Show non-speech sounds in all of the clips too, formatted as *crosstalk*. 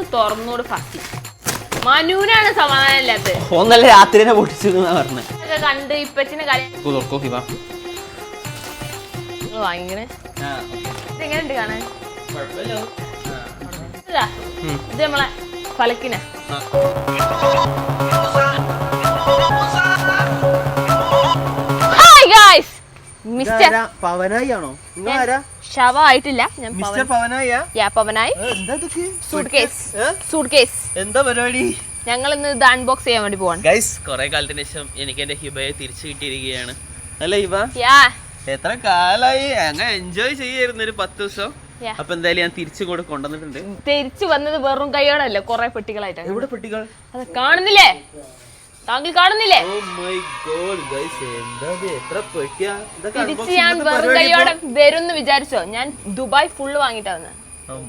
ഒന്ന് തുറന്നോട് ഫസ്റ്റ് മനുവിനാണ് സമാധാനം ഇല്ലാത്തത്. ഒന്നല്ല രാത്രി തന്നെ പൊട്ടിച്ചു എന്നാ പറഞ്ഞത് ഇതൊക്കെ കണ്ട് ഇപ്പച്ചിന് കാര്യം തുറക്കോ ഹിബ നിങ്ങൾ വാങ്ങിക്കണേ. ആ ഇതെങ്ങനെയുണ്ട് കാണാൻ? കുഴപ്പമില്ല. ഇതാ. ഇത് നമ്മളെ ഫലക്കിന മിസ്റ്റർ പവനായി ആണോ നിങ്ങൾ ആരാ ശവ ആയിട്ടില്ല ഞാൻ മിസ്റ്റർ പവനായ യാ പവനായി. എന്താ ഇതൊക്കെ? സൂട്ട് കേസ് സൂട്ട് കേസ് എന്താ പരിപാടി? ഞങ്ങൾ ഇന്ന് ഇത് അൺബോക്സ് ചെയ്യാൻ വേണ്ടി പോവാണ്. ഗൈസ് കുറെ കാലത്തിന് ശേഷം എനിക്ക് എന്റെ ഹിബയെ തിരിച്ചു കിട്ടിയിരിക്കുകയാണ്. അല്ല ഹിബ? യാ. എത്ര കാലായി? അങ്ങനെ എൻജോയ് ചെയ്യായിരുന്നു ഒരു പത്ത് ദിവസം. അപ്പൊ എന്തായാലും ഞാൻ തിരിച്ചു കൂടെ കൊണ്ടുവന്നിട്ടുണ്ട്. തിരിച്ചു വന്നത് വെറും കൈയോടല്ല കൊറേ പെട്ടികളായിട്ട്. എവിടെ പെട്ടികൾ? അത് കാണുന്നില്ലേ? താങ്കൾ കാണുന്നില്ലേ? ഇതൊക്കെ തിരിച്ച് ഞാൻ വെറും കൈയോടെ വരുമെന്ന് വിചാരിച്ചോ? ഞാൻ ദുബായ് ഫുള്ള് വാങ്ങിട്ടാന്ന്? Oh.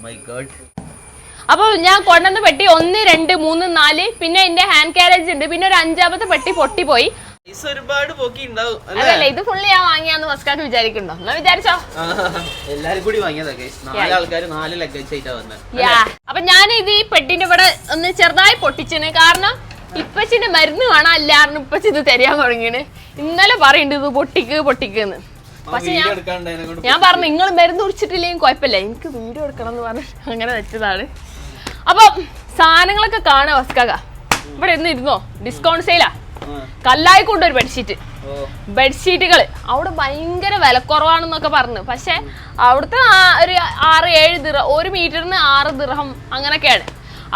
അപ്പൊ ഞാൻ കൊണ്ടുവന്ന പെട്ടി ഒന്ന് രണ്ട് മൂന്ന് നാല് പിന്നെ എന്റെ ഹാൻഡ് കാരേജ് ഉണ്ട്. പിന്നെ ഒരു അഞ്ചാമത്തെ പെട്ടി പൊട്ടിപ്പോയി. ഒരുപാട് പോക്കി അതല്ല ഇത് ഫുള്ള് ഞാൻ വാങ്ങിയാന്ന് മസ്കാക്ക് വിചാരിക്കണ്ടോ എന്നാ വിചാരിച്ചോ? എല്ലാരും കൂടി വാങ്ങിയതാ അപ്പൊ ഞാൻ ഇത് ഈ പെട്ടിന്റെ ഇവിടെ ഒന്ന് ചെറുതായി പൊട്ടിച്ചിന്. കാരണം ഇപ്പച്ചിന്റെ മരുന്ന് കാണാൻ എല്ലാരും ഇപ്പച്ചി ഇത് തരാൻ തുടങ്ങിയാണ് ഇന്നലെ പറയുന്നുണ്ട് ഇത് പൊട്ടിക്ക് പൊട്ടിക്കെന്ന്. പക്ഷെ ഞാൻ ഞാൻ പറഞ്ഞു നിങ്ങൾ മരുന്ന് കുടിച്ചിട്ടില്ലെങ്കിൽ കുഴപ്പമില്ല. എനിക്ക് വീഡിയോ എടുക്കണം എന്ന് പറഞ്ഞു അങ്ങനെ വെച്ചതാണ്. അപ്പൊ സാധനങ്ങളൊക്കെ കാണാ വസ്കാക. ഇവിടെ ഇന്ന് ഇരുന്നോ? ഡിസ്കൗണ്ട് സെയിലാ. കല്ലായി ഒരു ബെഡ്ഷീറ്റ്. ബെഡ്ഷീറ്റുകൾ അവിടെ ഭയങ്കര വിലക്കുറവാണെന്നൊക്കെ പറഞ്ഞു. പക്ഷെ അവിടുത്തെ ഒരു ആറ് ഏഴ് ദിറ ഒരു മീറ്ററിന് ആറ് ദിർഹം അങ്ങനെയൊക്കെയാണ്.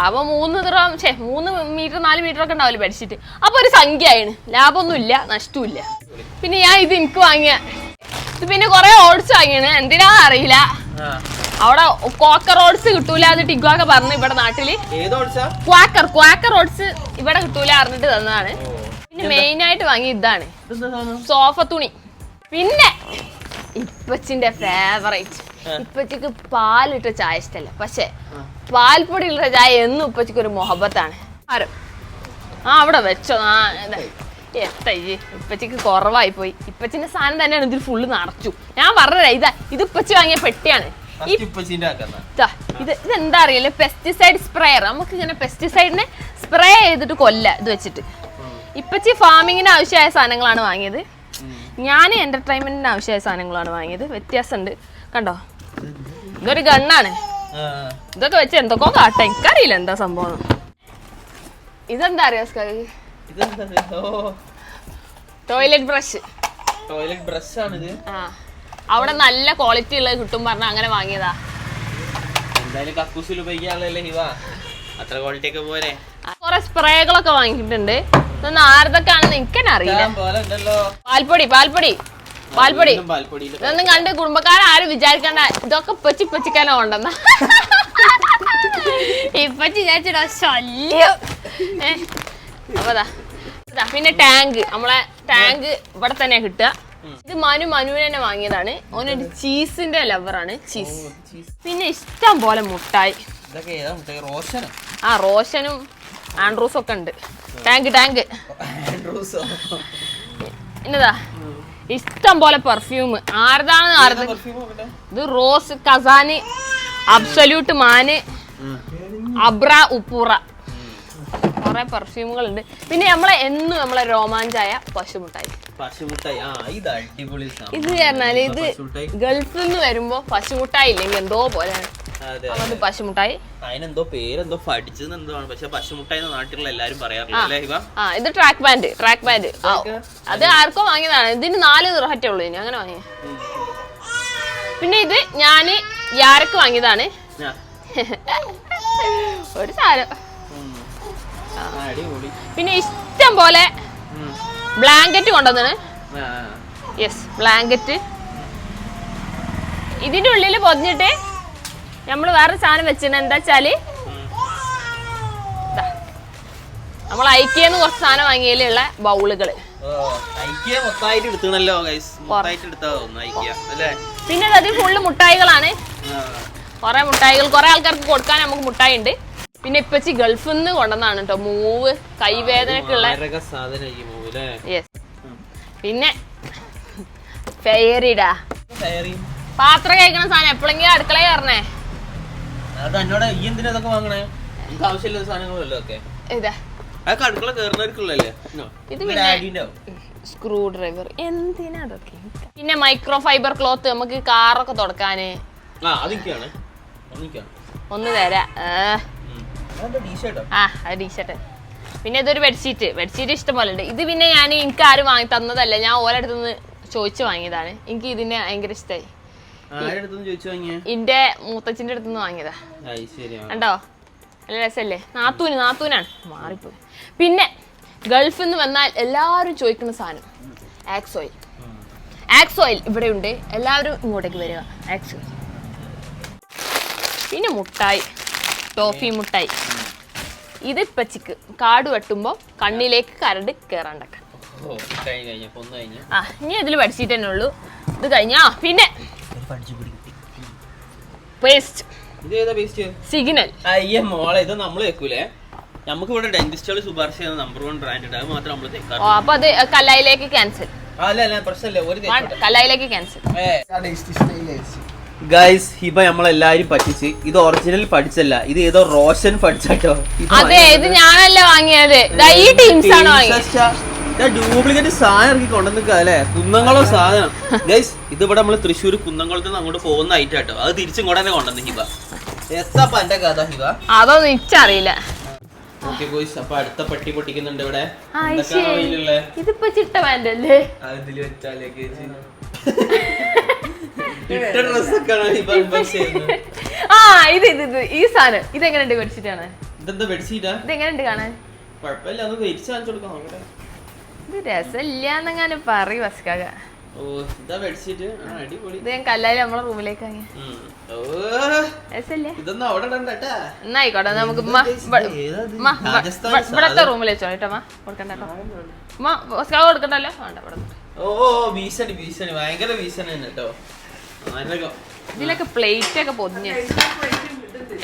അപ്പൊ മൂന്ന് ദിർഹം ഛേ മൂന്ന് മീറ്റർ നാല് മീറ്റർ ഒക്കെ ഉണ്ടാവില്ല ബെഡ്ഷീറ്റ് അപ്പൊ ഒരു സംഖ്യയാണ്. ലാഭമൊന്നുമില്ല നഷ്ടമില്ല പിന്നെ ഞാൻ ഇത് എനിക്ക് വാങ്ങിയ ഇത് പിന്നെ കൊറേ ഓട്സ് വാങ്ങിയാണ്. എന്തിനാ അറിയില്ല. അവിടെ കോക്കർ ഓട്സ് കിട്ടൂല എന്ന് ടിഗ്വാക്ക പറഞ്ഞു ഇവിടെ നാട്ടിൽ. ക്വാക്കർ ക്വാക്കർ ഓട്സ് ഇവിടെ കിട്ടൂല അറിഞ്ഞിട്ട് തന്നതാണ്. പിന്നെ മെയിൻ ആയിട്ട് വാങ്ങി ഇതാണ്. സോഫ തുണി. പിന്നെ ഇപ്പച്ചിന്റെ ഫേവറേറ്റ് ഇപ്പച്ചിക്ക് പാലിട്ട ചായ ഇഷ്ടല്ല. പക്ഷെ പാൽപ്പൊടി ഇട്ട ചായ എന്നും ഉപ്പച്ചക്ക് ഒരു മൊഹബത്താണ്. ആരും. ആ അവിടെ വെച്ചോ. ആ ഇതാ. ഉപ്പച്ചക്ക് കുറവായി പോയി. ഇപ്പച്ചിന്റെ സാധനം തന്നെയാണ് ഇതിൽ ഫുള്ള് നടച്ചു ഞാൻ പറഞ്ഞതാ ഇതാ ഇത് ഇപ്പച്ചി വാങ്ങിയ പെട്ടിയാണ്. ഇത് ഇതെന്താ അറിയില്ല പെസ്റ്റിസൈഡ് സ്പ്രേയർ നമുക്ക് ഇങ്ങനെ പെസ്റ്റിസൈഡിനെ സ്പ്രേ ചെയ്തിട്ട് കൊല്ല ഇത് വെച്ചിട്ട്. ഇപ്പച്ചി ഫാമിങ്ങിന് ആവശ്യമായ സാധനങ്ങളാണ് വാങ്ങിയത്. ഞാൻ എന്റർടൈൻമെന്റിന് ആവശ്യമായ സാധനങ്ങളാണ് വാങ്ങിയത്. വ്യത്യാസമുണ്ട്. കണ്ടോ? ഇതൊരു ഗണ്ണാണ് ഇതൊക്കെ വെച്ച് എന്തൊക്കെ കാട്ടെ. എനിക്കറിയില്ല എന്താ സംഭവം. ഇതെന്താ അറിയാസ് ടോയ്ലറ്റ് ബ്രഷ്. ടോയ്ലറ്റ് ബ്രഷ് ആണിത് ആ. അവിടെ നല്ല ക്വാളിറ്റി ഉള്ളത് കിട്ടും പറഞ്ഞ അങ്ങനെ വാങ്ങിയതാ. എന്തായാലും കക്കൂസിൽ ഉപയോഗിക്കാനുള്ളല്ലേ ഹിവ? അത്ര ക്വാളിറ്റി ഒക്കെ പോരെ. കുറെ സ്പ്രേകളൊക്കെ വാങ്ങിയിട്ടുണ്ട്. ഇതൊന്നും ആരതൊക്കെ ആണെന്ന് എനിക്കെന്നെ അറിയില്ല. പാൽപ്പൊടി പാൽപ്പൊടി. പാൽപ്പൊടി. ഇതൊന്നും കണ്ട് കുടുംബക്കാരും വിചാരിക്കണ്ട. ഇതൊക്കെ പൊച്ചി പൊച്ചിക്കാനോ ഉണ്ടെന്ന *laughs* ഇപ്പച്ചി വിചാരിച്ചിട ശല്യം. പിന്നെ ടാങ്ക്. നമ്മളെ ടാങ്ക് ഇവിടെ തന്നെ കിട്ടുക. ഇത് മനു മനുവിന് തന്നെ വാങ്ങിയതാണ്. ഓനൊരു ചീസിന്റെ ലവറാണ് ചീസ്. പിന്നെ ഇഷ്ടം പോലെ മുട്ടായി. ആ റോഷനും ആൻഡ്രൂസും ഒക്കെ ഉണ്ട്. Tank tank. ആൻഡ്രൂസോ? എന്നതാ ഇഷ്ടം പോലെ പെർഫ്യൂം ആരതാണ് ആരത്? ഇത് റോസ് കസാന് അബ്സല്യൂട്ട് മാന് അബ്ര ഉപ്പുറ. കുറെ പെർഫ്യൂമുകൾ ഉണ്ട് പിന്നെ നമ്മളെ എന്നും നമ്മളെ രോമാഞ്ചായ പശുമുട്ടായി. പശുമുട്ടായി. ആ ഇത് അടിപൊളി സാധനം. ഇത് പറഞ്ഞാൽ ഇത് ഗൾഫിൽ നിന്ന് വരുമ്പോ പശുമുട്ടായി ഇല്ലെങ്കിൽ എന്തോ പോലെയാണ് അതെ അതുകൊണ്ട് പശുമുട്ടായി. അതിനെന്തോ പേരെന്തോ പക്ഷെ പശുമുട്ടായി നാട്ടിലുള്ള എല്ലാരും പറയാറില്ല ആ ഇത് ട്രാക്ക് പാന്റ് ട്രാക്ക് പാന്റ് അത് ആർക്കോ വാങ്ങിയതാണ്. ഇതിന് നാല് ദിർഹറ്റേ ഉള്ളൂ ഇനി. അങ്ങനെ വാങ്ങിയ പിന്നെ ഇത് ഞാൻ യാരക്ക് വാങ്ങിയതാണ്. *laughs* ഒരു അടിപൊളി പിന്നെ ഇഷ്ടം പോലെ ബ്ലാങ്കറ്റ് കൊണ്ടുവന്നാണ് ആ, യെസ് ബ്ലാങ്കറ്റ് ഇതിന്റെ ഉള്ളിൽ പൊതിഞ്ഞിട്ട് നമ്മൾ വേറെ സാധനം വെച്ചിട്ട് എന്താ വെച്ചാൽ. നമ്മൾ ഐക്യന്ന് കുറച്ച് സാധനം വാങ്ങിയതിലുള്ള ഐക്യ അല്ലേ? പിന്നെ അതിൽ ഫുള്ള് മുട്ടായികളാണ്. കുറെ മുട്ടായികൾ കൊറേ ആൾക്കാർക്ക് കൊടുക്കാൻ നമുക്ക് മുട്ടായി ഉണ്ട് പിന്നെ ഇപ്പച്ചി ഗൾഫിൽ നിന്ന് കൊണ്ടുവന്നാണ് കേട്ടോ മൂവ് കൈവേദനക്കുള്ള യെസ് പിന്നെ ഫെയറിടാ പാത്രം കഴിക്കണ സാധനം. എപ്പോഴെങ്കിലും അടുക്കള കയറണേ. സ്ക്രൂ ഡ്രൈവർ എന്തിനാ അതൊക്കെ പിന്നെ മൈക്രോ ഫൈബർ ക്ലോത്ത് നമുക്ക് കാറൊക്കെ തുടക്കാന്. ഒന്ന് തരാ. ആ അത് ടീഷർട്ട് പിന്നെ ഇതൊരു ബെഡ്ഷീറ്റ് ബെഡ്ഷീറ്റ് ഇഷ്ടംപോലെ ഉണ്ട് ഇത് പിന്നെ ഞാൻ എനിക്ക് ആരും വാങ്ങി തന്നതല്ല. ഞാൻ ഓരോടത്തു നിന്ന് ചോദിച്ചു വാങ്ങിയതാണ്. എനിക്ക് ഇതിനെ ഭയങ്കര ഇഷ്ടമായി എന്റെ മൂത്തച്ഛന്റെ അടുത്ത് നിന്ന് വാങ്ങിയതാ. കണ്ടോ? നല്ല രസല്ലേ നാത്തൂന് നാത്തൂനാണ്. മാറിപ്പോയി. പിന്നെ ഗൾഫിൽ നിന്ന് വന്നാൽ എല്ലാവരും ചോദിക്കുന്ന സാധനം. ആക്സ് ഓയിൽ ആക്സ് ഓയിൽ ഇവിടെ ഉണ്ട് എല്ലാവരും ഇങ്ങോട്ടേക്ക് വരിക. ആക്സ് ഓയിൽ പിന്നെ മുട്ടായി. ടോഫി മുട്ടായി. ഇത് ഇപ്പച്ചിക്ക് കാട് വെട്ടുമ്പോൾ കണ്ണിലേക്ക് കരട് കയറാണ്ടൊക്കെ ഓ കഴിഞ്ഞു കഴിഞ്ഞപ്പോ ഒന്ന് കഴിഞ്ഞു. ആ ഇനി ഇതിൽ പഠിച്ചിട്ട് തന്നെ ഉള്ളൂ. ഇത് കഴിഞ്ഞാ പിന്നെ പേസ്റ്റ്. സിഗ്നൽ. അയ്യ മോളെ ഇത് നമ്മൾ വെക്കൂലേ? നമുക്ക് ഇവിടെ ഡെന്റിസ്റ്റുകൾ ശുപാർശ ചെയ്യുന്ന നമ്പർ വൺ ബ്രാൻഡ് അത് മാത്രം നമ്മൾ ഓ തേക്കാറ് അപ്പൊ അത് കലായിലേക്ക് ക്യാൻസൽ അല്ല അല്ല പ്രശ്നമില്ല ഒരു കലായിലേക്ക് ക്യാൻസൽ ഗൈസ് ഹിബ നമ്മളെല്ലാരും പറ്റിച്ച് ഇത് ഒറിജിനൽ പഠിച്ചല്ല. ഇത് ഏതോ റോഷൻ പഠിച്ചോ അതെ ഇത് ഞാനല്ല വാങ്ങിയത്. ഈ ടീംസ് ആണ് ഡ്യൂപ്ലിക്കേറ്റ് സാധനം ഇറക്കി കൊണ്ടുവന്നിക്ക അല്ലേ? കുന്നങ്ങളോ സാധനം. ഗൈസ് ഇത് ഇവിടെ നമ്മൾ തൃശ്ശൂർ കുന്നംകുളത്ത് നിന്ന് അങ്ങോട്ട് പോകുന്ന ഐറ്റാട്ടോ അത് തിരിച്ചും കൂടെ തന്നെ കൊണ്ടുവന്ന് ഹിബ. എത്താ എന്റെ കഥ ഹിബ? അതൊന്നും അപ്പൊ അടുത്ത പട്ടി പൊട്ടിക്കുന്നുണ്ട് ഇവിടെ. ഇതിപ്പോ ചിട്ട വേണ്ടല്ലേ അതിൽ വെച്ചാലേ ഇട്ട *laughs* ആ ഇത് ഇത് ഇത് ഈ സാധനം. ഇത് എങ്ങനെയുണ്ട് പഠിച്ചിട്ടാണ് ഇതെന്താ ബെഡ്ഷീറ്റാ ഇത് എങ്ങനെയുണ്ട് കാണാൻ? കുഴപ്പമില്ല അത് വെയിറ്റ് കാണിച്ചു കൊടുക്കാം നോക്കട്ടെ. ഇത് രസമില്ലാന്നെങ്ങാനും പറയും വസ്കാക ഓ ഇതാ ബെഡ്ഷീറ്റ് അടിപൊളി. ഇത് ഞാൻ നമ്മളെ റൂമിലേക്ക് രസമില്ലേ. ഇതൊന്നും അവിടെ നമുക്ക് ഇവിടത്തെ. റൂമിൽ വെച്ചോ കേട്ടോ അമ്മ കൊടുക്കണ്ട കേട്ടോ. വസ്കാക കൊടുക്കണ്ടല്ലോ? വേണ്ട ഇവിടെ ഓ ഭീഷണി ഭീഷണി ഭയങ്കര ഭീഷണി തന്നെ കേട്ടോ. ഇതിലൊക്കെ പ്ലേറ്റ് ഒക്കെ പൊതിഞ്ഞ്.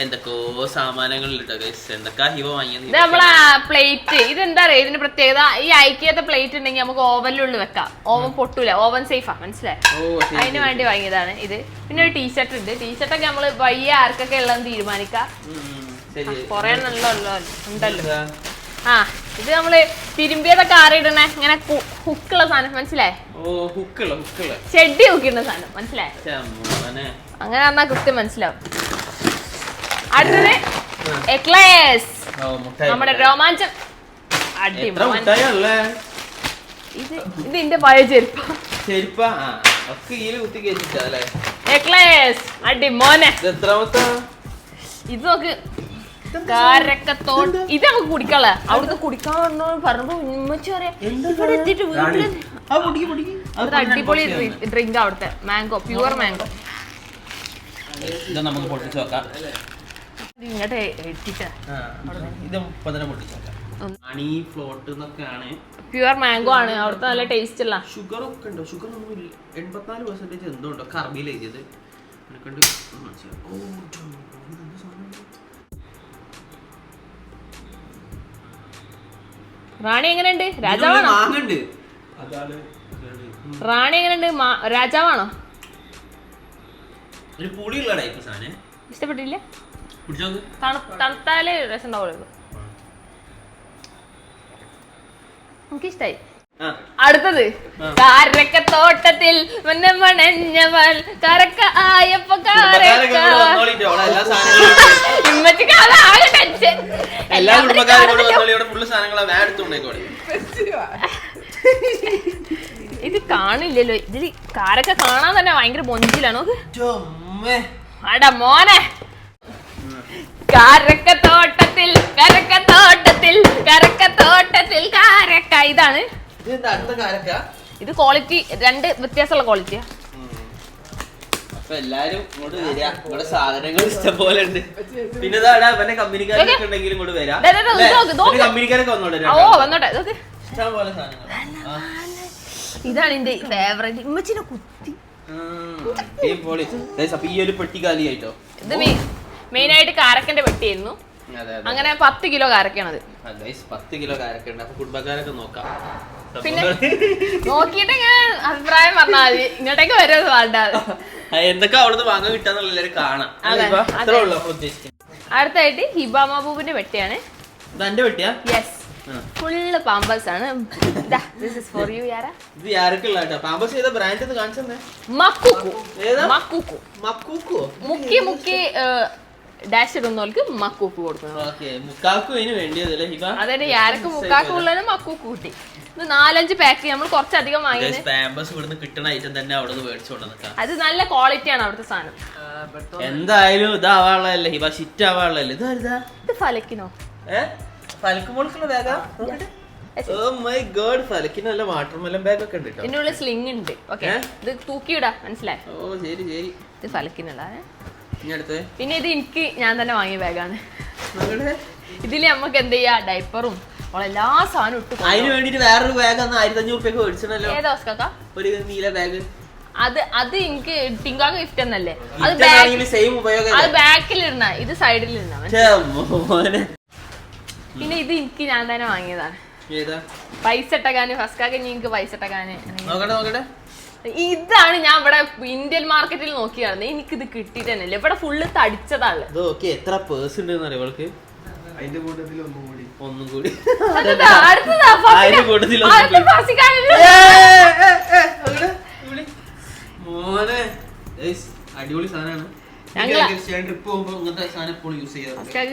എന്തൊക്കെയോ സാമാനങ്ങളിൽ ഇട്ടോ ഗൈസ് എന്തൊക്കെ ഹിവ വാങ്ങിയത് ഇത് നമ്മളെ പ്ലേറ്റ്. ഇതെന്താ അറിയാ ഇതിന്റെ പ്രത്യേകത ഈ ഐക്യത്തെ പ്ലേറ്റ് ഉണ്ടെങ്കിൽ നമുക്ക് ഓവനിലുള്ളിൽ വെക്കാം. ഓവൻ പൊട്ടൂല. ഓവൻ സേഫാ മനസ്സിലായി? അതിന് വേണ്ടി വാങ്ങിയതാണ് ഇത്. പിന്നെ ഒരു ടീഷർട്ട് ഉണ്ട്. ടീഷർട്ട് ഒക്കെ നമ്മൾ വയ്യ ആർക്കൊക്കെ ഉള്ളതെന്ന് തീരുമാനിക്കാം. കൊറേ നല്ല ഉണ്ടല്ലോ. ആ ഇത് നമ്മൾ തിരുമ്പിയതൊക്കെ ആറിയിടണേ ഇങ്ങനെ ഹുക്കുള്ള സാധനം മനസ്സിലായി? ഷെഡി ഹുക്കിടുന്ന സാധനം മനസ്സിലായി? മോനെ. അങ്ങനെ പറഞ്ഞാൽ കൃത്യം മനസ്സിലാവും. അടുത്തത് എക്ലേസ് നമ്മുടെ രോമാഞ്ചം. ഇത് ഇത് എന്റെ പഴയ ചെരുപ്പ. ചെരുപ്പ? എക്ലേസ് അടി മോനെ. ഇത് എത്രാമത്തെ ഇത് നോക്ക്. കാരക്കത്തോട്ട് ഇത് നമുക്ക് കുടിക്കാള. അവിടുന്ന് കുടിക്കാൻ വന്നു പറഞ്ഞപ്പോ ഉമ്മച്ചി പറയാ ഇവിടെ എത്തിയിട്ട് ഒരു അടിപൊളി ഡ്രിങ്ക് അവിടുത്തെ. മാംഗോ പ്യുവർ മാംഗോ ഇത് നമുക്ക് പൊട്ടിച്ചു നോക്കാം. ഇങ്ങോട്ട് എത്തിച്ച ആ, ഇത് തന്നെ പൊട്ടിച്ച് നോക്കാം. ഹണി ഫ്ലോട്ട് എന്നൊക്കെയാണ്. പ്യുവർ മാംഗോ ആണ്. അവിടുത്തെ നല്ല ടേസ്റ്റ് ഉള്ള. ഷുഗർ ഒക്കെ ഉണ്ടോ? ഷുഗർ ഒന്നും ഇല്ല. എൺപത്തിനാല് പെർസെന്റേജ് എന്തോ ഉണ്ടോ? കർബിയിൽ എഴുതിയത് എനിക്കണ്ട് മനസ്സിലായി. റാണി എങ്ങനെയുണ്ട്? രാജാവാണോ? മാങ്ങണ്ട്. റാണി എങ്ങനെയുണ്ട്? രാജാവാണോ? ഒരു പുളിയുള്ള ടൈപ്പ് സാധനം. ഇഷ്ടപ്പെട്ടില്ല? തണുത്താലേ രസം ഉണ്ടാവുള്ളൂ. നമുക്ക് അടുത്തത്. കാരക്കത്തോട്ടത്തിൽ മണഞ്ഞവൾ കരക്ക ആയപ്പോ കാരക്ക. എല്ലാ ഇത് കാണില്ലല്ലോ. ഇതിൽ കാരക്ക കാണാൻ തന്നെ ഭയങ്കര മൊഞ്ചിലാണ്. അട മോനെ. കാരക്കത്തോട്ടത്തിൽ കരക്കത്തോട്ടത്തിൽ കരക്കത്തോട്ടത്തിൽ കാരക്ക ഇതാണ് കാരക്ക ഇത് ക്വാളിറ്റി രണ്ട് വ്യത്യാസമുള്ള ക്വാളിറ്റിയാ അപ്പൊ എല്ലാരും ഇങ്ങോട്ട് വരിക. ഇവിടെ സാധനങ്ങൾ ഇഷ്ടം പോലെ ഉണ്ട് പിന്നെ ഇതാടാ ഇവന്റെ കമ്പനിക്കാരൊക്കെ ഉണ്ടെങ്കിലും ഇങ്ങോട്ട് വരാം. ദേ, ദേ, ദേ, നോക്ക്, ഇത് നോക്ക്. കമ്പനിക്കാരൊക്കെ വന്നോട്ടെ ഓ വന്നോട്ടെ ഇഷ്ടം പോലെ സാധനങ്ങൾ. ഇതാണ് എന്റെ ഫേവറേറ്റ് ഇമ്മച്ചിനെ കുത്തി ഈ ഒരു പെട്ടി കാലിയായിട്ടോ? ഇത് മെയിൻ ആയിട്ട് കാരക്കന്റെ പെട്ടിയായിരുന്നു. അതെ അതെ. അങ്ങനെ പത്ത് കിലോ കാരക്കാണത് പത്ത് കിലോ കാരക്ക ഉണ്ട് അപ്പൊ കുടുംബക്കാരൊക്കെ നോക്കാം. പിന്നെ നോക്കിയിട്ട് ഇങ്ങനെ അഭിപ്രായം പറഞ്ഞാൽ മതി. ഇങ്ങോട്ടേക്ക് വരുന്നത് വേണ്ട. ആ, എന്തൊക്കെ അവിടുന്ന് വാങ്ങാൻ കിട്ടാന്നുള്ള എല്ലാവരും കാണാം. അത്രേ ഉള്ളൂ ഉദ്ദേശിക്കുന്നത് അടുത്തായിട്ട് ഹിബാമാബൂബിന്റെ പെട്ടിയാണ്. വെട്ടിയാണ് ഇതെന്റെ വെട്ടിയാ യെസ്. ഫുള്ള് പാമ്പേഴ്സ് ആണ്. ദിസ് ഇസ് ഫോർ യു യാര ഇത് കേട്ടോ പാമ്പസ് ബ്രാൻഡ് കാണിച്ചെന്നേ മക്കുക്കു. ഏതാ? മക്കുക്കു. മക്കൂക്കോ? മുക്കി മുക്കി ഡാഷ് ഇടുന്നവർക്ക് മക്കുക്കു കൊടുക്കണം. ഓക്കെ മുക്കാക്കും ഇതിന് വേണ്ടിയതല്ലേ ഹിബ? മുക്കാക്കു ഉള്ളതിന് മക്കുക്കു കൂട്ടി. ഇത് നാലഞ്ച് പാക്ക് നമ്മൾ കുറച്ചധികം ഇവിടുന്ന് കിട്ടണ ഐറ്റം തന്നെ അവിടെ നിന്ന് മേടിച്ചോണ്ട് അത് നല്ല ക്വാളിറ്റിയാണ് അവിടുത്തെ സാധനം. എന്തായാലും ഇതാവാനുള്ളതല്ലേ ഹിബ ഷിറ്റ് ആവാനുള്ളതല്ലേ? ഇതാ ഇത് ഫലക്കിനോ? ഉണ്ട് സ്ലിംഗ് ഉണ്ട്. ഓക്കെ ഏ? ഇത് തൂക്കിയിടാ മനസ്സിലായി? ഓ ശരി ശരി. ഇത് ഫലക്കിനുള്ള പിന്നെ ഇത് എനിക്ക് ഞാൻ തന്നെ വാങ്ങിയ ബാഗാണ് ഇതിൽ നമ്മക്ക് നമുക്ക് എന്ത് ചെയ്യാ? ഡൈപ്പറും എല്ലാ സാധനവും ഇട്ട്. അതിന് വേണ്ടിട്ട് വേറൊരു ബാഗ് അന്ന് ആയിരത്തി അഞ്ഞൂറ് റുപ്യക്ക് മേടിച്ചണല്ലോ ഏതാ ഓസ്കാക്ക ഒരു നീല ബാഗ് അത് അത് എനിക്ക് ടിങ്കാ ഗിഫ്റ്റ് എന്നല്ലേ? അത് സെയിം ഉപയോഗം അത് ബാക്കിലിരുന്ന ഇത് സൈഡിലിരുന്ന പിന്നെ ഇത് എനിക്ക് ഞാൻ തന്നെ വാങ്ങിയതാണ്. പൈസ ഇട്ടകാന് ഫസ്റ്റ് എനിക്ക് പൈസ നോക്കട്ടെ ഇതാണ് ഞാൻ ഇവിടെ ഇന്ത്യൻ മാർക്കറ്റിൽ നോക്കിയാണ് എനിക്കിത് കിട്ടിയിട്ട് തന്നെ ഇവിടെ ഫുള്ള് തടിച്ചതാണ്. എത്ര പേഴ്സ് ഉണ്ട് ഇവൾക്ക്? അതിന്റെ കൂട്ടത്തിൽ ഒന്നും കൂടി. ഒന്നും അതിന്റെ കൂട്ടത്തിൽ. മോനെ അടിപൊളി സാധനമാണ്.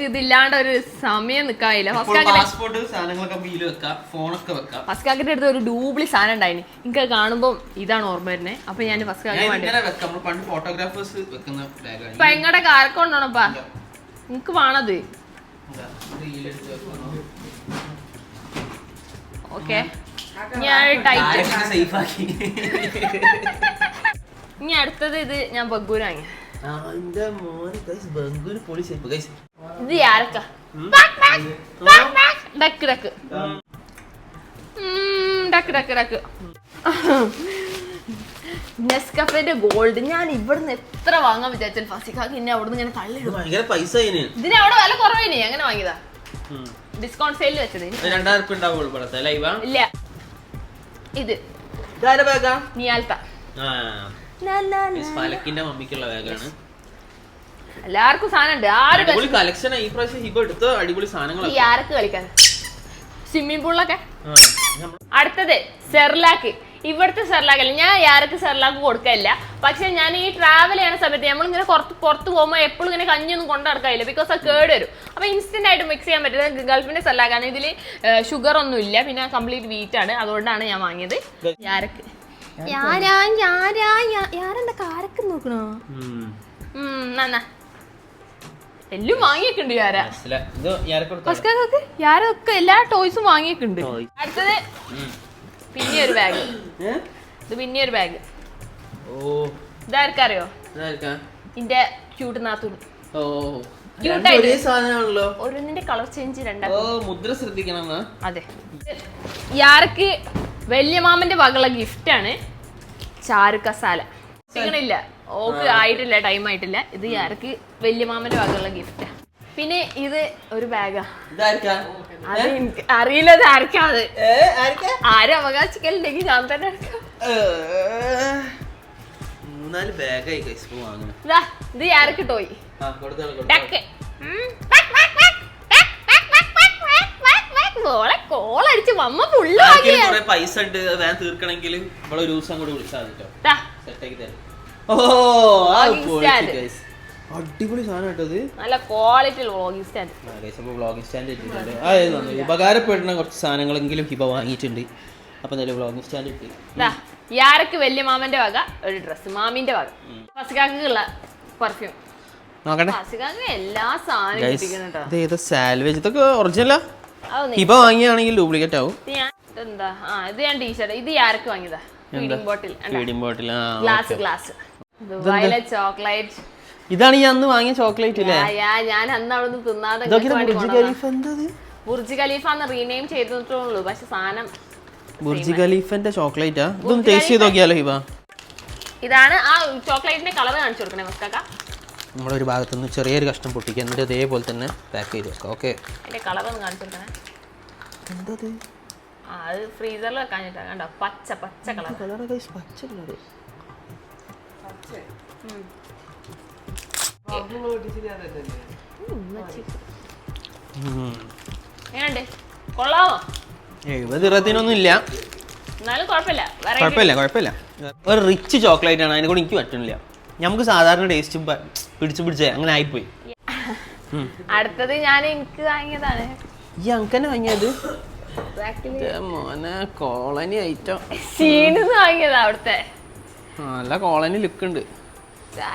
ഇതില്ലാണ്ട് ഒരു സമയം ഫസ്കാക്കിന്റെ ഫസ്കാക്കിന്റെ അടുത്ത് ഒരു ഡൂബ്ലി സാധനം ഉണ്ടായിന്. എനിക്ക് കാണുമ്പോൾ ഇതാണ് ഓർമ്മ വരുന്നത് അപ്പൊ ഞാൻ ഫസ്റ്റ് ഫസ്കാക്ക് പണ്ട് ഫോട്ടോഗ്രാഫേഴ്സ് വെക്കുന്ന ഇപ്പൊ എങ്ങടെ കാരക്കൊണ്ടാണപ്പാ നിനക്ക് വേണത്. ഓക്കെ. ഞാൻ ടൈറ്റ് സേഫ് ആക്കി. ഇനി അടുത്തത് ഇത് ഞാൻ ബഗ്ഗൂർ വാങ്ങി. ഇത് ആരക്ക duck duck. Duck duck duck. നെസ്കഫേന്റെ gold ഞാൻ ഇവിടുന്ന് എത്ര വാങ്ങാൻ വിചാരിച്ചാൽ ഫസിക്കാക്ക് ഇന്നെ അവിടുന്ന് ഇങ്ങനെ തള്ളിയിടും. ഭയങ്കര പൈസ ഇതിന് അവിടെ വില കുറവിനെ. അങ്ങനെ വാങ്ങിയതാ. ഡിസ്കൗണ്ട് സെയിൽ വെച്ചത് രണ്ടായിരം ഉറുപ്പ് ഉണ്ടാവുള്ളൂ ഇവിടത്തെ ലൈവാ ഇല്ല. ഇത്. നിയാൽത്ത. ഫലക്കിന്റെ മമ്മിക്കുള്ള ബാഗാണ് എല്ലാവർക്കും സാധനം ഉണ്ട് ആര് കളക്ഷൻ ഈ പ്രാവശ്യം ഹിബ എടുത്ത അടിപൊളി ഈ ആർക്ക് കളിക്കാൻ? സ്വിമ്മിംഗ് പൂളിലൊക്കെ അടുത്തത് സെർലാക്ക് ഇവിടുത്തെ സെർലാക്ക് അല്ല. ഞാൻ ആർക്ക് സെർലാക്ക് കൊടുക്കില്ല പക്ഷെ ഞാൻ ഈ ട്രാവൽ ചെയ്യണ സമയത്ത് നമ്മളിങ്ങനെ പുറത്ത് പുറത്ത് പോകുമ്പോൾ എപ്പോഴും ഇങ്ങനെ കഞ്ഞൊന്നും കൊണ്ടു നടക്കാറില്ല. ബിക്കോസ് അത് കേട് വരും. അപ്പോൾ ഇൻസ്റ്റന്റ് ആയിട്ട് മിക്സ് ചെയ്യാൻ പറ്റുന്നത് ഗൾഫിന്റെ സെർലാക്കാണ് ഇതിൽ ഷുഗർ ഒന്നും ഇല്ല. പിന്നെ കംപ്ലീറ്റ് വീറ്റ് ആണ്. അതുകൊണ്ടാണ് ഞാൻ വാങ്ങിയത്. യാരക്ക്? യാരാ യാരാ യാരെന്താ കാരക്ക് നോക്കണോ? നന്നാ എല്ലാം വാങ്ങിയിട്ടുണ്ട് യാരൊക്കെ എല്ലാ ടോയ്സും വാങ്ങിയിട്ടുണ്ട്. അടുത്തത്. പിന്നെ ഒരു ബാഗ് ഇത് പിന്നെ ഒരു ബാഗ് ഓ. ഇതാർക്കറിയോ? ഇന്റെ ക്യൂട്ട് നാത്തൂൻ. ഓ. ഒരേ സാധനമാണല്ലോ. ഓരോന്നിന്റെ കളർ ചേഞ്ച് മുദ്ര ശ്രദ്ധിക്കണം അതെ. യാർക്ക് വലിയ മാമന്റെ ഗിഫ്റ്റ് ആണ് ചാരു. കസാല ഇല്ല ഓക്ക് ആയിട്ടില്ല ടൈം ആയിട്ടില്ല. ഇത് യാർക്ക് വലിയ മാമന്റെ ഗിഫ്റ്റ് ഗിഫ്റ്റാ പിന്നെ ഇത് ഒരു ബാഗാ. അറിയില്ല ഇത് ആർക്കാ അത്? ആരും അവകാശിക്കലുണ്ടെങ്കിൽ ഞാൻ തന്നെ എടുക്കാം. മൂന്നാൽ ബാഗായി വാങ്ങണം. ഇതാ ഇത് യാർക്ക് ടോയ് ആ കൊടുത്തോളൂ കൊടുത്തോളൂ. ഡക്ക്. കോളെ കോളടിച്ച് മമ്മ ഫുള്ള് ആർക്കെങ്കിലും വാങ്ങിയ. കുറെ പൈസ ഉണ്ട് വേഗം തീർക്കണമെങ്കിൽ ഇവിടെ ഒരു ദിവസം കൂടെ വിളിച്ചാൽ മതി കേട്ടോ തരാം. ഓ അടിപൊളി സാധനം കേട്ടോ ഇത്. നല്ല ക്വാളിറ്റി വ്ളോഗിംഗ് സ്റ്റാൻഡ് അപ്പോൾ വ്ളോഗിങ് സ്റ്റാൻഡ് ഇട്ടിട്ടുണ്ട്. ആ ഇത് നന്നായി. ഉപകാരപ്പെടുന്ന കുറച്ച് സാധനങ്ങളെങ്കിലും ഹിബ വാങ്ങിയിട്ടുണ്ട്. അപ്പോൾ നല്ല വ്ളോഗിങ് സ്റ്റാൻഡ് ഇട്ട്. ദാ യാരക്ക് വലിയ മാമന്റെ വക? ഒരു ഡ്രസ് മാമിന്റെ വക. ഫസ്കാക്കുള്ള പെർഫ്യൂം നോക്കട്ടെ. സാൽവേജ് ഇതൊക്കെ ഒറിജിനലാ അതൊന്നും ഹിബ വാങ്ങിയാണെങ്കിൽ ഡ്യൂപ്ലിക്കേറ്റ് ആവും. ആ ഇത് ഞാൻ ടീഷർട്ട് ഇത് യാരക്ക് വാങ്ങിയതാ? Feeding bottle bottle glass glass violet chocolate ഇതാണ് ഈ അന്ന് വാങ്ങിയ ചോക്ലേറ്റ് ഇല്ലേ? ഞാൻ അന്ന് അവിടെ നിന്ന് തിന്നാതെ ബുർജ് ഖലീഫ എന്തത്? ബുർജ് ഖലീഫ എന്ന് റീനെയിം ചെയ്തിട്ടുള്ളൂ പക്ഷെ സാധനം ബുർജ് ഖലീഫന്റെ ചോക്ലേറ്റാ? ഇതൊന്ന് ടേസ്റ്റ് ചെയ്ത് നോക്കിയാലോ ഹിബ? ഇതാണ് ആ ചോക്ലേറ്റിന്റെ കളർ കാണിച്ചു കൊടുക്കണേ മസ്കാക്ക നമ്മളൊരു ഭാഗത്തുനിന്ന് ചെറിയൊരു കഷ്ണം പൊട്ടിക്കുക എന്നിട്ട് അതേപോലെ തന്നെ പാക്ക് ചെയ്ത് വെക്കാം ഓക്കെ അതിന്റെ കളർ ഒന്ന് കാണിച്ചു കൊടുക്കണേ. എന്തത്? ആ അത് ഫ്രീസറിൽ വെക്കാഞ്ഞിട്ടാ കണ്ടോ? പച്ച പച്ച കളർ കളർ പച്ച കളർ എങ്ങനെയുണ്ട്? കൊള്ളാമോ എഴുപത് ഇരുപത്തിനൊന്നും ഇല്ല എന്നാലും കുഴപ്പമില്ല. variety കുഴപ്പമില്ല കുഴപ്പമില്ല. ഒരു റിച്ച് ചോക്ലേറ്റ് ആണ് അതിനെ കൂടെ എനിക്ക് പറ്റുന്നില്ല നമുക്ക് സാധാരണ ടേസ്റ്റ് പിടിച്ച് പിടിച്ചേ അങ്ങനെ ആയിപ്പോയി. അടുത്തത് ഞാൻ എനിക്ക് വാങ്ങിയതാണ്. ഈ അങ്കനെ വാങ്ങിയത്? മോനെ കോളനി ഐറ്റം സീൻ വാങ്ങിയതാ അവിടുത്തെ. നല്ല കോളനി ലുക്ക് ഉണ്ട്.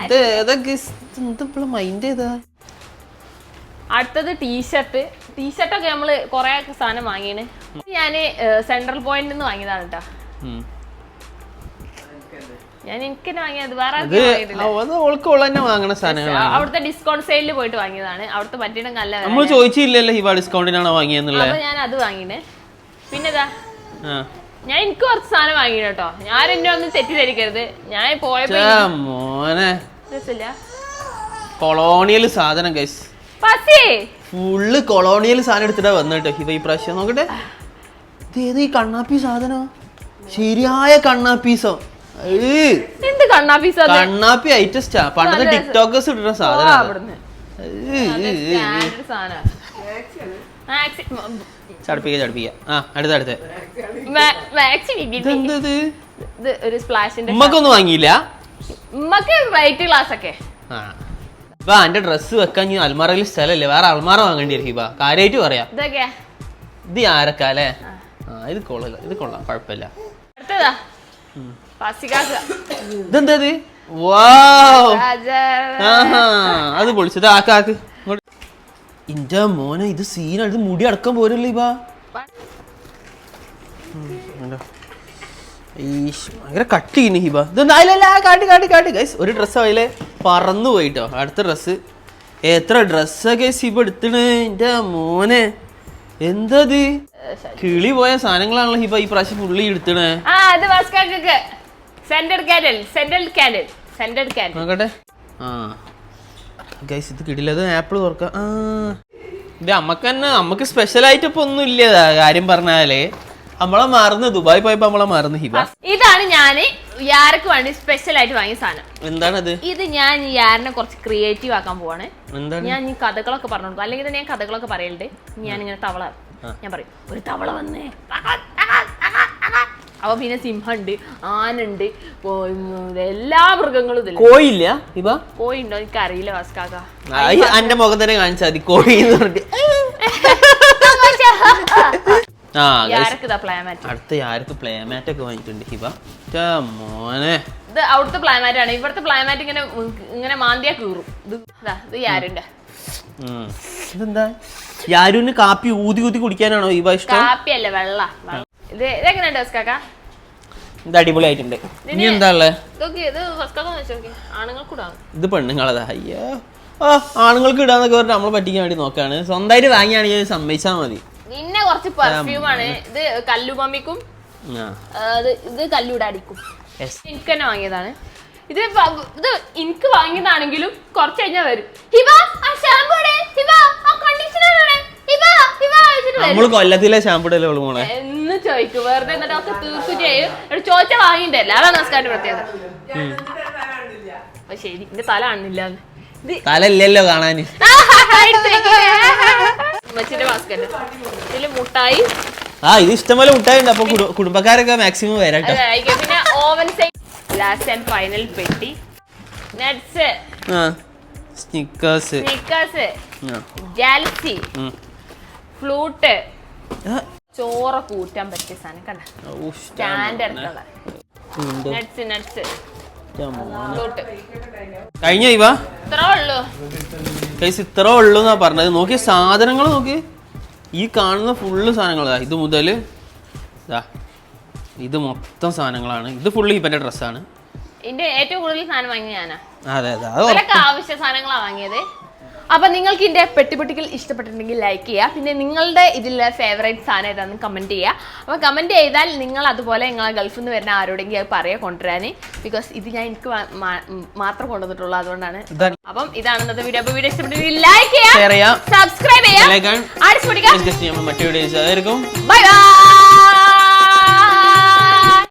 ഇത് ഏതൊക്കെ എന്തിപ്പോഴും മൈൻഡ് ചെയ്താ അടുത്തത് ടീഷർട്ട് ടീഷർട്ടൊക്കെ നമ്മൾ കുറെ സാധനം വാങ്ങിയാണ് ഞാൻ സെൻട്രൽ പോയിന്റിൽ നിന്ന് വാങ്ങിയതാണ് കേട്ടോ. ഞാൻ എനിക്ക് വാങ്ങിയത്. വേറെ അവിടുത്തെ ഡിസ്കൗണ്ട് സെയിലിൽ പോയിട്ട് വാങ്ങിയതാണ്. അവിടുത്തെ പറ്റിയിട്ട് നല്ല നമ്മൾ ചോദിച്ചില്ലല്ലോ ഹിബ ഡിസ്കൗണ്ടിനാണോ വാങ്ങിയെന്നുള്ളത് ഞാൻ അത് വാങ്ങിന് പിന്നെ ഇതാ ആ. ഞാൻ എനിക്ക് കുറച്ച് സാധനം വാങ്ങി കേട്ടോ. ഞാൻ എന്നെ ഒന്നും തെറ്റിദ്ധരിക്കരുത്. ഞാൻ പോയപ്പോ ഛേ, മോനെ. കൊളോണിയൽ സാധനം ഗൈസ് ഫുള്ള് കൊളോണിയൽ സാധനം എടുത്തിട്ടാ വന്നിട്ടോ ഹിബ ഈ പ്രാവശ്യം. നോക്കട്ടെ. ഇതേത് ഈ കണ്ണാപ്പി സാധനോ? ശരിയായ കണ്ണാപ്പീസോ എന്ത് കണ്ണാപ്പീസോ പീസ് കണ്ണാപ്പി ഐറ്റസ്റ്റാ. പണ്ടത്തെ. ടിക്ടോക്കേഴ്സ് ഇടുന്ന സാധനം അവിടുന്ന് സ്റ്റാൻഡേർഡ് സാധനം മാക്സി ചടപ്പിക്ക ചടപ്പിക്ക ആ അടുത്ത അടുത്ത് ഇതെന്തത് ഇത് ഒരു സ്പ്ലാഷിന്റെ ഉമ്മക്കൊന്നും വാങ്ങിയില്ല? ഉമ്മക്ക് വൈറ്റ് ഗ്ലാസ് ഒക്കെ. ആ. ഇപ്പൊ എന്റെ ഡ്രസ്സ് വെക്കാൻ ഈ അൽമാറയിൽ സ്ഥലല്ലേ വേറെ അൽമാറ വാങ്ങേണ്ടി വരും ഇപ്പൊ കാര്യമായിട്ട് പറയാം. ഇതൊക്കെ. ഇത് ആരക്കാ അല്ലേ? ആ. ഇത് കൊള്ളില്ല ഇത് കൊള്ളാം. കുഴപ്പമില്ല. അടുത്തതാ. പസികാക്ക ഇതെന്തത് ആഹാ അത് പൊളിച്ചത് ആക്കാക്ക്. ഇന്റെ മോനെ ഇത് സീനാണ് ഇത് മുടി അടക്കം പോരല്ലേ ഇവ? ഭയങ്കര കട്ട് ചെയ്യുന്നു ഹിബ. ഇതൊന്നും കാട്ടി കാട്ടി കാട്ടി. ഗൈസ് ഒരു ഡ്രസ്സ് അതിലെ പറന്നു പോയിട്ടോ. അടുത്ത ഡ്രസ്സ് എത്ര ഡ്രസ്സൊക്കെ ഹിബ എടുത്തണ്? എന്റെ മോനെ. എന്തത്? കിളി പോയ സാധനങ്ങളാണല്ലോ ഹിബ ഈ പ്രാവശ്യം പുള്ളി എടുത്തണേ. ആ അത് സെന്റർ സെന്റർ സെന്റർ നോക്കട്ടെ. ആ. ഗൈസ് ഇത് കിടില്ല അത് ആപ്പിൾ തുറക്കാം. ഇത് നമുക്ക് തന്നെ നമുക്ക് സ്പെഷ്യലായിട്ട് ഇപ്പൊ ഒന്നും ഇല്ല കാര്യം പറഞ്ഞാലേ. നമ്മളെ മറന്ന് ദുബായ് പോയപ്പോ നമ്മളെ മറന്ന് ഹിബ. ഇതാണ് ഞാൻ യാർക്ക് വേണ്ടി സ്പെഷ്യൽ ആയിട്ട് വാങ്ങിയ സാധനം. എന്താണത്? ഇത് ഞാൻ യാറിനെ കുറച്ച് ക്രിയേറ്റീവ് ആക്കാൻ പോവാണ്. ഞാൻ ഈ കഥകളൊക്കെ പറഞ്ഞു കൊടുക്കും അല്ലെങ്കിൽ ഞാൻ കഥകളൊക്കെ പറയലുണ്ട്. ഞാൻ ഇങ്ങനെ തവള ഞാൻ പറയും ഒരു തവള വന്നേ അപ്പൊ പിന്നെ സിംഹമുണ്ട് ആനുണ്ട് എല്ലാ മൃഗങ്ങളും ഇതിൽ കോയില്ല കോയി ഉണ്ടോ എനിക്ക് അറിയില്ല വാസ്കാക്ക എന്റെ മുഖം തന്നെ കാണിച്ചാൽ മതി കോഴി അടുത്ത ആർക്ക് പ്ലേമാറ്റ് ഒക്കെ വാങ്ങിയിട്ടുണ്ട് ഹിബ മോനെ. ഇത് അവിടുത്തെ പ്ലാമാറ്റ് ആണ്. ഇവിടുത്തെ പ്ലാമാറ്റ് ഇങ്ങനെ ഇങ്ങനെ മാന്തിയാ കീറും. ഇത് യാരുണ്ട്. ഇതെന്താ? യാരുവിന് കാപ്പി ഊതി ഊതി കുടിക്കാനാണോ ഹിബ ഇഷ്ടം? കാപ്പിയല്ല വെള്ള വെള്ളം. ഇത് ഇതെങ്ങനെയുണ്ട് വാസ്കാക്ക? ഇത് അടിപൊളിയായിട്ടുണ്ട്. ഇനി എന്താ ഉള്ളത് ഇത് പെണ്ണുങ്ങളതാ. അയ്യോ. ആ ആണുങ്ങൾക്ക് ഇടാന്നൊക്കെ പറഞ്ഞിട്ട് നമ്മൾ പറ്റിക്കാൻ വേണ്ടി നോക്കാണ്. സ്വന്തമായിട്ട് വാങ്ങിയാണെങ്കിൽ സമ്മതിച്ചാൽ മതി. പിന്നെ കുറച്ച് പെർഫ്യൂം ആണ്. ഇത് കല്ലുമമ്മിക്കും ഇത് കല്ലുടാടിക്കും. എനിക്ക് തന്നെ വാങ്ങിയതാണ്. ഇത് ഇത് എനിക്ക് വാങ്ങിയതാണെങ്കിലും കുറച്ച് കഴിഞ്ഞാൽ വരും. ഹിബ ആ ഷാമ്പൂ ഹിബ ആ കണ്ടീഷണർ ഹിബ ഹിബ. നമ്മൾ കൊല്ലത്തിലെ ഷാമ്പു ഇടല്ലേ ഉള്ളു മോളെ. എന്ന് ചോദിക്കും. വെറുതെ എന്നിട്ട് ഒക്കെ തീർക്കും ചെയ്യും. എന്നിട്ട് ചോദിച്ചാൽ വാങ്ങിണ്ടല്ല അതാണ് നമസ്കാരം പ്രത്യേകത. അപ്പൊ ശരി. എന്റെ തല ആണില്ല ഇത് തലല്ലല്ലോ കാണാന്. മച്ചിന്റെ ബാസ്കറ്റ് ഇതിൽ മുട്ടായി. ആ ഇത് ഇഷ്ടംപോലെ മുട്ടായിണ്ട് അപ്പൊ കുടു- കുടുംബക്കാരൊക്കെ മാക്സിമം വരാട്ടോ പിന്നെ ഓവൻ ലാസ്റ്റ് ആൻഡ് ഫൈനൽ പെട്ടി. Nuts Snickers Snickers Galaxy flute. ചോറ കൂറ്റാൻ പറ്റിയ സാധനം കണ്ട. സ്റ്റാൻഡ് അടുത്തുള്ള. നട്സ് നട്സ് കഴിഞ്ഞ ഇവ? കൈസ് ഇത്ര ഉള്ളൂ എന്നാ പറഞ്ഞത്. നോക്കി സാധനങ്ങൾ നോക്കി ഈ കാണുന്ന ഫുള്ള് സാധനങ്ങളാ ഇത് മുതൽ ഇതാ ഇത് മൊത്തം സാധനങ്ങളാണ്. ഇത് ഫുള്ള് ഇവന്റെ ഡ്രസ്സാണ് ഏറ്റവും കൂടുതൽ സാധനം വാങ്ങിയ ഞാനാ. അതെ അത് ആവശ്യ സാധനങ്ങളാ വാങ്ങിയത്. അപ്പൊ നിങ്ങൾക്ക് ഇതിന്റെ പെട്ടിപ്പെട്ടികൾ ഇഷ്ടപ്പെട്ടിട്ടുണ്ടെങ്കിൽ ലൈക്ക് ചെയ്യുക. പിന്നെ നിങ്ങളുടെ ഇതിലെ ഫേവറേറ്റ് സാധനം ഏതാണെന്ന് കമന്റ് ചെയ്യുക. അപ്പോൾ കമന്റ് ചെയ്താൽ നിങ്ങൾ അതുപോലെ നിങ്ങളെ ഗൾഫിൽ നിന്ന് വരുന്ന ആരോടെങ്കിലും അത് പറയുക കൊണ്ടുവരാൻ ബിക്കോസ് ഇത് ഞാൻ എനിക്ക് മാത്രം കൊണ്ടുവന്നിട്ടുള്ളൂ അതുകൊണ്ടാണ്. അപ്പം ഇതാണ് ഇന്നത്തെ വീഡിയോ അപ്പോൾ വീഡിയോ ഇഷ്ടപ്പെട്ടെങ്കിൽ ലൈക്ക് ചെയ്യുക. ചെയ്യാം. സബ്സ്ക്രൈബ് ചെയ്യുക ബൈ ബൈ